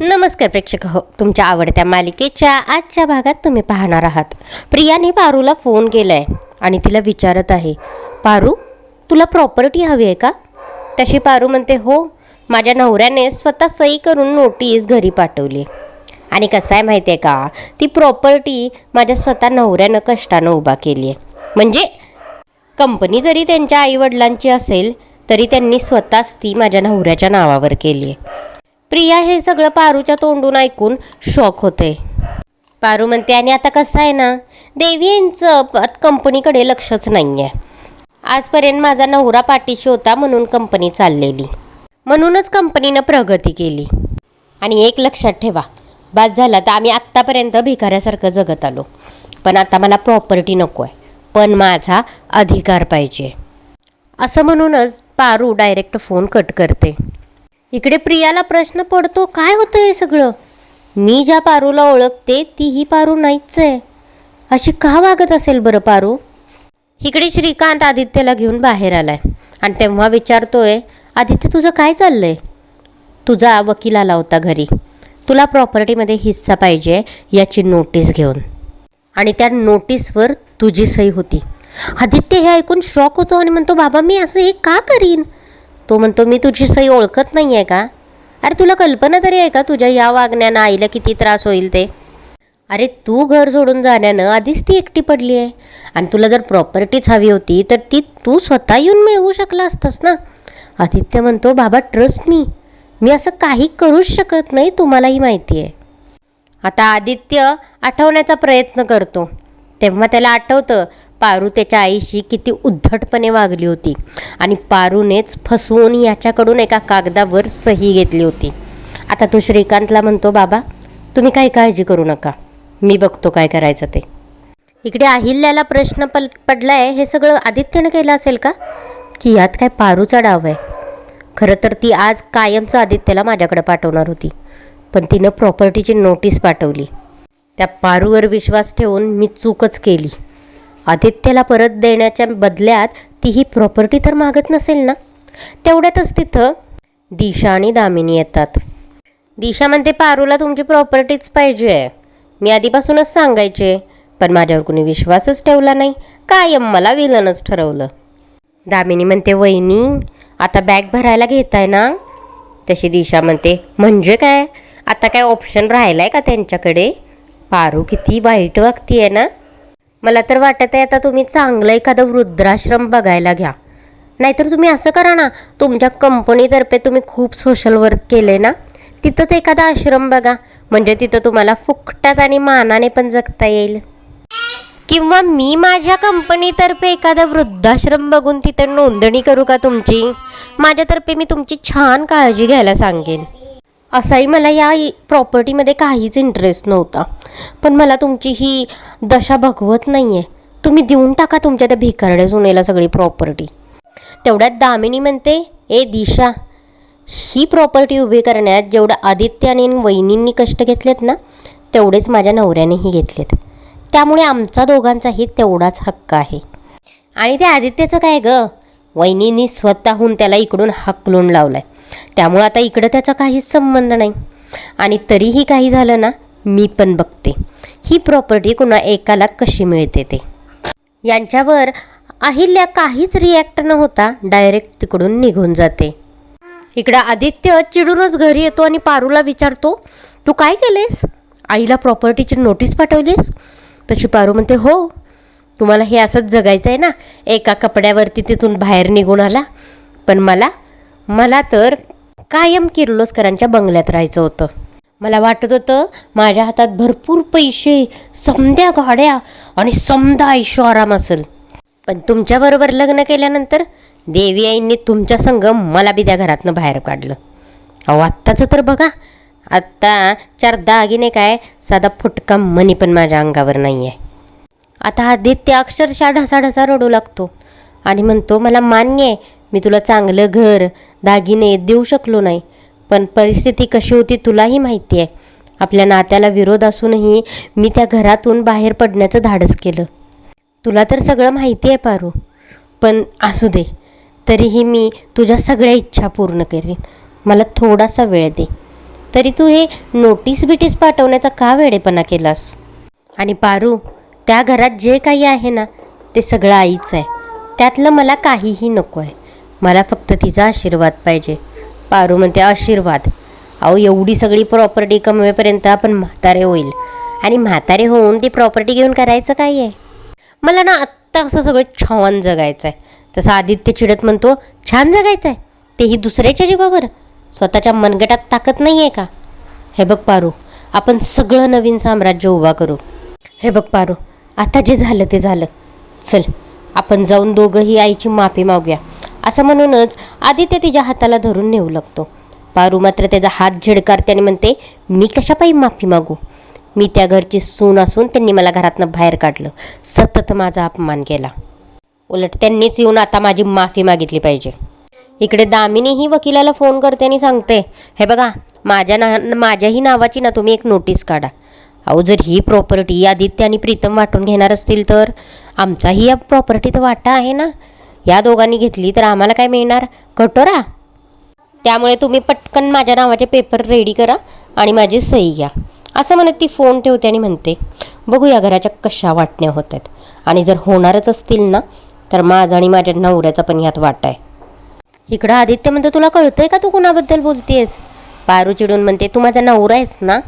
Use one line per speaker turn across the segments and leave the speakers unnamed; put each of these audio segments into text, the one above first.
नमस्कार प्रेक्षक हो तुमच्या आवडत्या मालिकेच्या आजच्या भागात तुम्ही पाहणार आहात. प्रियाने पारूला फोन केलाय आणि तिला विचारत आहे पारू तुला प्रॉपर्टी हवी आहे का? तशी पारू म्हणते हो माझ्या नवऱ्याने स्वतः सही करून नोटीस घरी पाठवली. आणि कसं आहे माहिती आहे का? ती प्रॉपर्टी माझ्या स्वतः नवऱ्यानं कष्टानं उभा केली आहे म्हणजे कंपनी जरी त्यांच्या आईवडिलांची असेल तरी त्यांनी स्वतःच ती माझ्या नवऱ्याच्या नावावर केली आहे प्रिया हे सगळं पारूच्या तोंडून ऐकून शॉक होते. पारू म्हणते आणि आता कसं आहे ना? देवी यांचं कंपनीकडे लक्षच नाही आहे आजपर्यंत माझा नवरा पाठीशी होता म्हणून कंपनी चाललेली. म्हणूनच कंपनीनं प्रगती केली. आणि एक लक्षात ठेवा बाद झाला तर आम्ही आत्तापर्यंत भिकाऱ्यासारखं जगत आलो. पण आता मला प्रॉपर्टी नको आहे पण माझा अधिकार पाहिजे. असं म्हणूनच पारू डायरेक्ट फोन कट करते. इकडे प्रियाला प्रश्न पडतो काय होतं हे सगळं? मी ज्या पारूला ओळखते ती ही पारू नाहीच आहे अशी का वागत असेल बरं पारू? इकडे श्रीकांत आदित्यला घेऊन बाहेर आलाय. आणि तेव्हा विचारतोय आदित्य तुझं काय चाललंय? तुझा वकील आला होता घरी. तुला प्रॉपर्टीमध्ये हिस्सा पाहिजे याची नोटीस घेऊन. आणि त्या नोटीसवर तुझी सही होती. आदित्य हे ऐकून शॉक होतो आणि म्हणतो बाबा मी असं हे का करीन? तो म्हणतो मी तुझी सही ओळखत नाही आहे का? अरे तुला कल्पना तरी आहे का तुझ्या या वागण्यानं आईला किती त्रास होईल ते? अरे तू घर सोडून जाण्यानं आधीच ती एकटी पडली आहे. आणि तुला जर प्रॉपर्टीच हवी होती तर ती तू स्वतः येऊन मिळवू शकला असतास ना? आदित्य म्हणतो बाबा ट्रस्ट मी मी असं काही करूच शकत नाही तुम्हालाही माहिती आहे. आता आदित्य आठवण्याचा प्रयत्न करतो. तेव्हा त्याला आठवतं पारू त्याच्या आईशी किती उद्धटपणे वागली होती. आणि पारूनेच फसवून याच्याकडून एका कागदावर सही घेतली होती. आता तो श्रीकांतला म्हणतो बाबा तुम्ही काही काळजी करू नका. मी बघतो काय करायचं ते. इकडे अहिल्याला प्रश्न पल पडलाय हे सगळं आदित्यनं केलं असेल का? की यात काय पारूचा डाव आहे? खरं तर ती आज कायमचं आदित्यला माझ्याकडे पाठवणार होती. पण तिनं प्रॉपर्टीची नोटीस पाठवली. त्या पारूवर विश्वास ठेवून मी चूकच केली. आदित्यला परत देण्याच्या बदल्यात ती ही प्रॉपर्टी तर मागत नसेल ना? तेवढ्यातच तिथं दिशा आणि दामिनी येतात. दिशा म्हणते पारूला तुमची प्रॉपर्टीच पाहिजे. आहे मी आधीपासूनच सांगायचे पण माझ्यावर कुणी विश्वासच ठेवला नाही. कायम मला विलनच ठरवलं. दामिनी म्हणते वहिनी आता बॅग भरायला घेताय ना? तशी दिशा म्हणते म्हणजे काय? आता काय ऑप्शन राहिला आहे का त्यांच्याकडे? पारू किती वाईट वागती आहे ना? मला तर वाटत आहे आता तुम्ही चांगलं एखादं वृद्धाश्रम बघायला घ्या. नाहीतर तुम्ही असं करा ना तुमच्या कंपनीतर्फे तुम्ही खूप सोशल वर्क केले ना तिथंच एखादा आश्रम बघा. म्हणजे तिथं तुम्हाला फुकटात आणि मानाने पण जगता येईल. किंवा मी माझ्या कंपनीतर्फे एखादा वृद्धाश्रम बघून तिथं नोंदणी करू का तुमची? माझ्यातर्फे मी तुमची छान काळजी घ्यायला सांगेन. असाही मला या प्रॉपर्टीमध्ये काहीच इंटरेस्ट नव्हता. पण मला तुमची ही दशा भगवत नाही आहे तुम्ही देऊन टाका तुमच्या त्या भिकारड्या सुनेला सगळी प्रॉपर्टी तेवढ्यात दामिनी म्हणते ए दिशा ही प्रॉपर्टी उभी करण्यात जेवढं आदित्य आणि वहिनींनी कष्ट घेतलेत ना तेवढेच माझ्या नवऱ्यानेही घेतलेत. त्यामुळे आमचा दोघांचाही तेवढाच हक्क आहे. आणि ते आदित्यचं काय गं? वहिनींनी स्वतःहून त्याला इकडून हाकलून आहे त्यामुळे आता इकडं त्याचा काहीच संबंध नाही. आणि तरीही काही झालं ना मी पण बघते. ही प्रॉपर्टी कुणा एकाला कशी मिळते ते. यांच्यावर अहिल्या काहीच रिॲक्ट न होता डायरेक्ट तिकडून निघून जाते. इकडं आदित्य चिडूनच घरी येतो आणि पारूला विचारतो तू काय केलेस? आईला प्रॉपर्टीची नोटीस पाठवलीस? तशी पारू म्हणते हो तुम्हाला हे असंच जगायचं आहे ना एका कपड्यावरती तिथून बाहेर निघून आला पण मला मला तर कायम किर्लोस्करांच्या बंगल्यात राहायचं होतं. मला वाटत होतं माझ्या हातात भरपूर पैसे समद्या गाड्या आणि समदा ऐशो आराम असेल. पण तुमच्याबरोबर लग्न केल्यानंतर देवी आईंनी तुमच्या संग मला बी त्या घरातनं बाहेर काढलं. अहो आत्ताचं तर बघा. आत्ता चार दागिने काय साधा फुटका मनी पण माझ्या अंगावर नाही आहे आता आदित्य अक्षरशः ढसा रडू लागतो. आणि म्हणतो मला मान्य आहे मी तुला चांगलं घर दागिने देऊ शकलो नाही. पण परिस्थिती कशी होती तुलाही माहिती आहे. आपल्या नात्याला विरोध असूनही मी त्या घरातून बाहेर पडण्याचं धाडस केलं. तुला तर सगळं माहिती आहे पारू. पण असू दे तरीही मी तुझ्या सगळ्या इच्छा पूर्ण करेन. मला थोडासा वेळ दे. तरी तू हे नोटीस बिटीस पाठवण्याचा का वेडेपणा केलास? आणि पारू त्या घरात जे काही आहे ना ते सगळं आईचं आहे. त्यातलं मला काहीही नको आहे मला फक्त तिचा आशीर्वाद पाहिजे. पारू म्हणते आशीर्वाद. अहो एवढी सगळी प्रॉपर्टी कमवेपर्यंत आपण म्हातारे होईल. आणि म्हातारे होऊन ती प्रॉपर्टी घेऊन करायचं काय आहे? मला ना आत्ता असं सगळं छान जगायचं आहे तसं आदित्य चिडत म्हणतो छान जगायचं आहे तेही दुसऱ्याच्या जीवावर? स्वतःच्या मनगटात ताकद नाही आहे का? हे बघ पारू आपण सगळं नवीन साम्राज्य उभा करू. हे बघ पारू आता जे झालं ते झालं. चल आपण जाऊन दोघंही आईची माफी मागूया. असं म्हणूनच आदित्य तिच्या हाताला धरून नेऊ लागतो. पारू मात्र त्याचा हात झिडकारते आणि म्हणते मी कशापायी माफी मागू? मी त्या घरची सून असून त्यांनी मला घरातनं बाहेर काढलं. सतत माझा अपमान केला. उलट त्यांनीच येऊन आता माझी माफी मागितली पाहिजे. इकडे दामिनीही वकिलाला फोन करते आणि सांगते हे बघा माझ्या ना माझ्याही नावाची ना तुम्ही एक नोटीस काढा. अहो जर ही प्रॉपर्टी आदित्य आणि प्रीतम वाटून घेणार असतील तर? आमचाही या प्रॉपर्टीत वाटा आहे ना? या दोघांनी घेतली तर आम्हाला काय मिळणार? कटोरा? त्यामुळे तुम्ही पटकन माझ्या नावाचे पेपर रेडी करा आणि माझी सही घ्या. असं म्हणत ती फोन ठेवते आणि म्हणते बघूया घराच्या कशा वाटण्या होत आहेत. आणि जर होणारच असतील ना तर माझा आणि माझ्या नवऱ्याचा पण ह्यात वाटा आहे. इकडं आदित्य म्हणतो तुला कळतंय का तू कुणाबद्दल बोलतेस? पारू चिडून म्हणते तू माझा नवरा आहेस ना?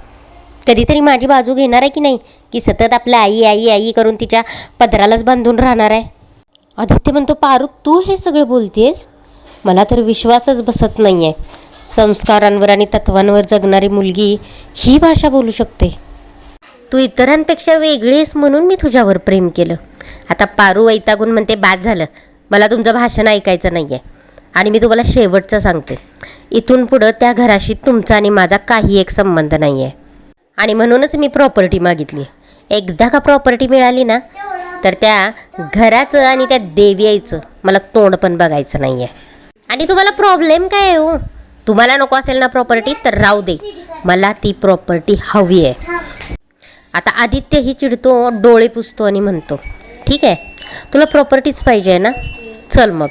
कधीतरी माझी बाजू घेणार आहे की नाही? की सतत आपल्या आई आई आई करून तिच्या पदरालाच बांधून राहणार आहे? आदित्य म्हणतो पारू तू हे सगळं बोलतेस? मला तर विश्वासच बसत नाही आहे संस्कारांवर आणि तत्वांवर जगणारी मुलगी ही भाषा बोलू शकते. तू इतरांपेक्षा वेगळीस म्हणून मी तुझ्यावर प्रेम केलं. आता पारू वैतागून म्हणते बाद झालं. मला तुमचं भाषण ऐकायचं नाही आहे आणि मी तुम्हाला शेवटचं सांगते. इथून पुढं त्या घराशी तुमचा आणि माझा काही एक संबंध नाही आहे आणि म्हणूनच मी प्रॉपर्टी मागितली. एकदा का प्रॉपर्टी मिळाली ना तर त्या घराचं आणि त्या देवी आईचं मला तोंड पण बघायचं नाही आहे आणि तुम्हाला प्रॉब्लेम काय आहे हो? तुम्हाला नको असेल ना प्रॉपर्टी तर राहू दे. मला ती प्रॉपर्टी हवी आहे. आता आदित्यही चिडतो डोळे पुसतो आणि म्हणतो ठीक आहे तुला प्रॉपर्टीच पाहिजे ना? चल मग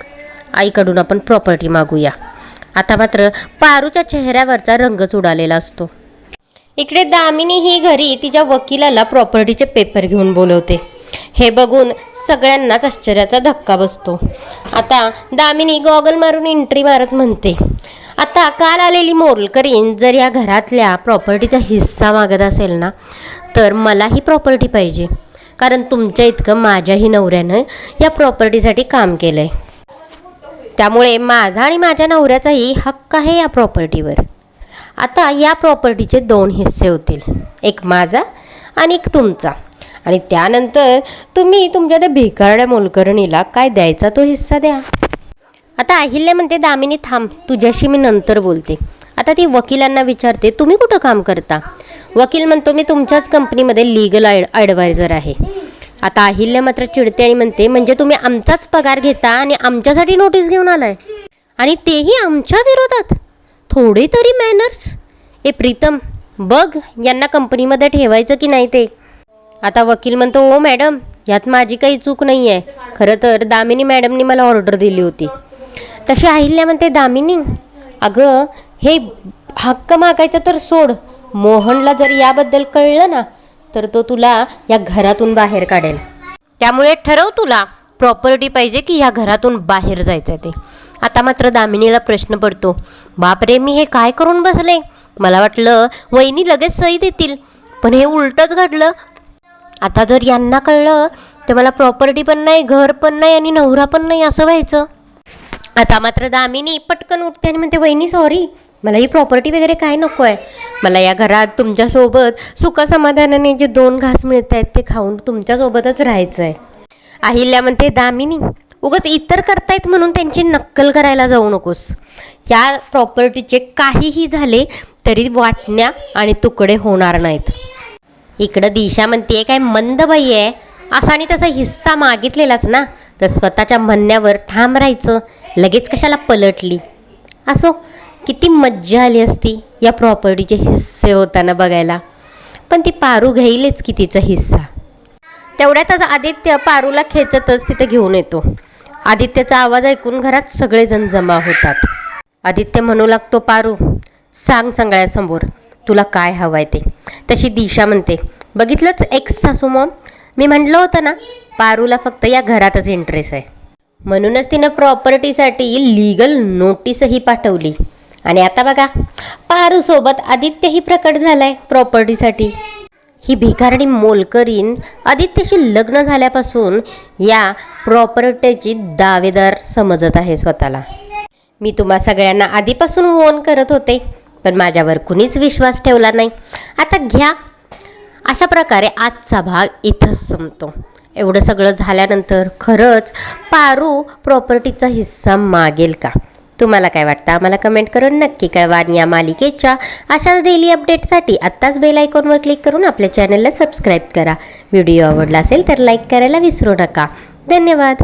आईकडून आपण प्रॉपर्टी मागूया. आता मात्र पारूच्या चेहऱ्यावरचा रंगच उडालेला असतो. इकडे दामिनी ही घरी तिच्या वकिलाला प्रॉपर्टीचे पेपर घेऊन बोलवते. हे बघून सगळ्यांनाच आश्चर्याचा धक्का बसतो. आता दामिनी गॉगल मारून एंट्री मारत म्हणते आता काल आलेली मोरलकरीन जर या घरातल्या प्रॉपर्टीचा हिस्सा मागत असेल ना तर मला ही प्रॉपर्टी पाहिजे. कारण तुमच्या इतकं माझ्याही नवऱ्यानं या प्रॉपर्टीसाठी काम केलं आहे त्यामुळे माझा आणि माझ्या नवऱ्याचाही हक्क आहे या प्रॉपर्टीवर आता या प्रॉपर्टीचे दोन हिस्से होतील. एक माझा आणि एक तुमचा. आणि त्यानंतर तुम्ही तुमच्या त्या भिकारड्या मोलकरणीला काय द्यायचा तो हिस्सा द्या. आता अहिल्या म्हणते दामिनी थांब तुझ्याशी मी नंतर बोलते. आता ती वकिलांना विचारते तुम्ही कुठं काम करता? वकील म्हणतो मी तुमच्याच कंपनीमध्ये लिगल ॲडवायझर आहे. आता अहिल्या मात्र चिडते आणि म्हणते म्हणजे तुम्ही आमचाच पगार घेता आणि आमच्यासाठी नोटीस घेऊन आलाय? आणि तेही आमच्या विरोधात? थोडे तरी मॅनर्स ए प्रीतम बघ यांना कंपनीमध्ये ठेवायचं की नाही ते? आता वकील म्हणतो ओ मॅडम यात माझी काही चूक नाही आहे खरं तर दामिनी मॅडमनी मला ऑर्डर दिली होती. तशी अहिल्या म्हणते दामिनी अगं हे हक्क मागायचं तर सोड. मोहनला जर याबद्दल कळलं ना तर तो तुला या घरातून बाहेर काढेल. त्यामुळे ठरव तुला प्रॉपर्टी पाहिजे की या घरातून बाहेर जायचं ते. आता मात्र दामिनीला प्रश्न पडतो बापरे मी हे काय करून बसले? मला वाटलं वहिनी लगेच सही देतील. पण हे उलटच घडलं. आता जर यांना कळलं तर मला प्रॉपर्टी पण नाही घर पण नाही आणि नवरा पण नाही असं व्हायचं. आता मात्र दामिनी पटकन उठते आणि म्हणते वहिनी सॉरी मला ही प्रॉपर्टी वगैरे काय नको आहे. मला या घरात तुमच्यासोबत सुखसमाधानाने जे दोन घास मिळत आहेत ते खाऊन तुमच्यासोबतच राहायचं आहे. अहिल्या म्हणते दामिनी उगच इतर करतायत म्हणून त्यांची नक्कल करायला जाऊ नकोस. या प्रॉपर्टीचे काहीही झाले तरी वाटण्या आणि तुकडे होणार नाहीत. इकडं दिशा म्हणते काय मंद बाई आहे. असा आणि तसा हिस्सा मागितलेलाच ना. तर स्वतःच्या म्हणण्यावर ठाम राहायचं. लगेच कशाला पलटली? असो किती मज्जा आली असती या प्रॉपर्टीचे हिस्से होताना बघायला. पण ती पारू घेईलच की तिचा हिस्सा. तेवढ्यातच आदित्य पारूला खेचतच तिथे घेऊन येतो. आदित्यचा आवाज ऐकून घरात सगळेजण जमा होतात. आदित्य म्हणू लागतो पारू सांग सगळ्यासमोर. तुला काय हवं आहे ते. तशी दिशा म्हणते. बघितलंच एक्स सासू मॉम? मी म्हटलं होतं ना पारूला फक्त या घरातच इंटरेस्ट आहे. म्हणूनच तिनं प्रॉपर्टीसाठी लीगल नोटीसही पाठवली. आणि आता बघा पारूसोबत आदित्यही प्रकट झालाय प्रॉपर्टीसाठी ही भिकारणी मोलकरीन आदित्यशी लग्न झाल्यापासून या प्रॉपर्टीची दावेदार समजत आहे स्वतःला. मी तुम्हा सगळ्यांना आधीपासून वोन करत होते. पण माझ्यावर कुणीच विश्वास ठेवला नाही. आता घ्या. अशा प्रकारे आजचा भाग इथंच संपतो. एवढं सगळं झाल्यानंतर खरंच पारू प्रॉपर्टीचा हिस्सा मागेल का? तुम्हाला काय वाटतं? आम्हाला कमेंट करून नक्की कळवा आणि या मालिकेच्या अशा डेली अपडेटसाठी आत्ताच बेल आयकॉनवर क्लिक करून आपल्या चॅनलला सबस्क्राईब करा. व्हिडिओ आवडला असेल तर लाईक करायला विसरू नका. धन्यवाद.